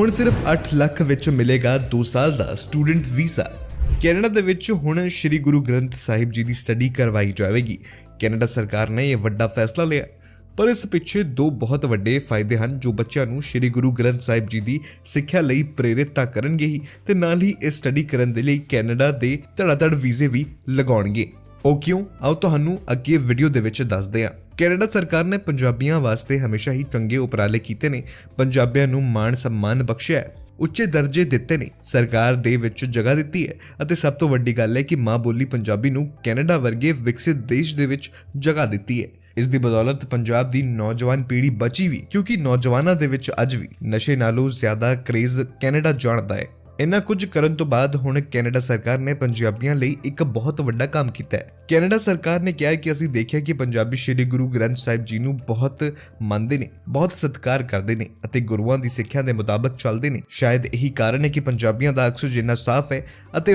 ਹੁਣ ਸਿਰਫ 8 ਲੱਖ ਵਿੱਚ ਮਿਲੇਗਾ 2 ਸਾਲ ਦਾ ਸਟੂਡੈਂਟ ਵੀਜ਼ਾ। ਕੈਨੇਡਾ ਦੇ ਵਿੱਚ ਹੁਣ ਸ੍ਰੀ ਗੁਰੂ ਗ੍ਰੰਥ ਸਾਹਿਬ ਜੀ ਦੀ ਸਟੱਡੀ ਕਰਵਾਈ ਜਾਵੇਗੀ। ਕੈਨੇਡਾ ਸਰਕਾਰ ਨੇ ਇਹ ਵੱਡਾ ਫੈਸਲਾ ਲਿਆ। ਪਰ ਇਸ ਪਿੱਛੇ ਦੋ ਬਹੁਤ ਵੱਡੇ ਫਾਇਦੇ ਹਨ ਜੋ ਬੱਚਿਆਂ ਨੂੰ ਸ੍ਰੀ ਗੁਰੂ ਗ੍ਰੰਥ ਸਾਹਿਬ ਜੀ ਦੀ ਸਿੱਖਿਆ ਲਈ ਪ੍ਰੇਰਿਤ ਤਾਂ ਕਰਨਗੇ ਹੀ ਤੇ ਨਾਲ ਹੀ ਇਹ ਸਟੱਡੀ ਕਰਨ ਦੇ ਲਈ ਕੈਨੇਡਾ ਦੇ ਧੜਾਧੜ ਵੀਜ਼ੇ ਵੀ ਲਗਾਉਣਗੇ। ਉਹ ਕਿਉਂ? ਆਓ ਤੁਹਾਨੂੰ ਅੱਗੇ ਵੀਡੀਓ ਦੇ ਵਿੱਚ ਦੱਸਦੇ ਹਾਂ। ਕੈਨੇਡਾ ਸਰਕਾਰ ਨੇ ਪੰਜਾਬੀਆਂ ਵਾਸਤੇ ਹਮੇਸ਼ਾ ਹੀ ਚੰਗੇ ਉਪਰਾਲੇ ਕੀਤੇ ਨੇ। ਪੰਜਾਬੀਆਂ ਨੂੰ ਮਾਣ ਸਨਮਾਨ ਬਖਸ਼ਿਆ ਹੈ। ਉੱਚੇ ਦਰਜੇ ਦਿੱਤੇ ਨੇ। ਸਰਕਾਰ ਦੇ ਵਿੱਚ ਜਗ੍ਹਾ ਦਿੱਤੀ ਹੈ। ਅਤੇ ਸਭ ਤੋਂ ਵੱਡੀ ਗੱਲ ਹੈ ਕਿ ਮਾਂ ਬੋਲੀ ਪੰਜਾਬੀ ਨੂੰ ਕੈਨੇਡਾ ਵਰਗੇ ਵਿਕਸਿਤ ਦੇਸ਼ ਦੇ ਵਿੱਚ ਜਗ੍ਹਾ ਦਿੱਤੀ ਹੈ। ਇਸ ਦੀ ਬਦੌਲਤ ਪੰਜਾਬ ਦੀ ਨੌਜਵਾਨ ਪੀੜ੍ਹੀ ਬਚੀ ਵੀ, ਕਿਉਂਕਿ ਨੌਜਵਾਨਾਂ ਦੇ ਵਿੱਚ ਅੱਜ ਵੀ ਨਸ਼ੇ ਨਾਲੋਂ ਜ਼ਿਆਦਾ ਕਰੇਜ਼ ਕੈਨੇਡਾ ਜਾਣਦਾ ਹੈ। ਇੰਨਾ ਕੁਝ ਕਰਨ ਤੋਂ ਬਾਅਦ ਹੁਣ ਕੈਨੇਡਾ ਸਰਕਾਰ ਨੇ ਪੰਜਾਬੀਆਂ ਲਈ ਇੱਕ ਬਹੁਤ ਵੱਡਾ ਕੰਮ ਕੀਤਾ ਹੈ। ਕੈਨੇਡਾ ਸਰਕਾਰ ਨੇ ਕਿਹਾ ਕਿ ਅਸੀਂ ਦੇਖਿਆ ਕਿ ਪੰਜਾਬੀ ਸ੍ਰੀ ਗੁਰੂ ਗ੍ਰੰਥ ਸਾਹਿਬ ਜੀ ਨੂੰ ਬਹੁਤ ਮੰਨਦੇ ਨੇ, ਬਹੁਤ ਸਤਿਕਾਰ ਕਰਦੇ ਨੇ ਅਤੇ ਗੁਰੂਆਂ ਦੀ ਸਿੱਖਿਆ ਦੇ ਮੁਤਾਬਕ ਚੱਲਦੇ ਨੇ। ਸ਼ਾਇਦ ਇਹੀ ਕਾਰਨ ਹੈ ਕਿ ਪੰਜਾਬੀਆਂ ਦਾ ਅਕਸ ਜਿੰਨਾ ਸਾਫ਼ ਹੈ ਅਤੇ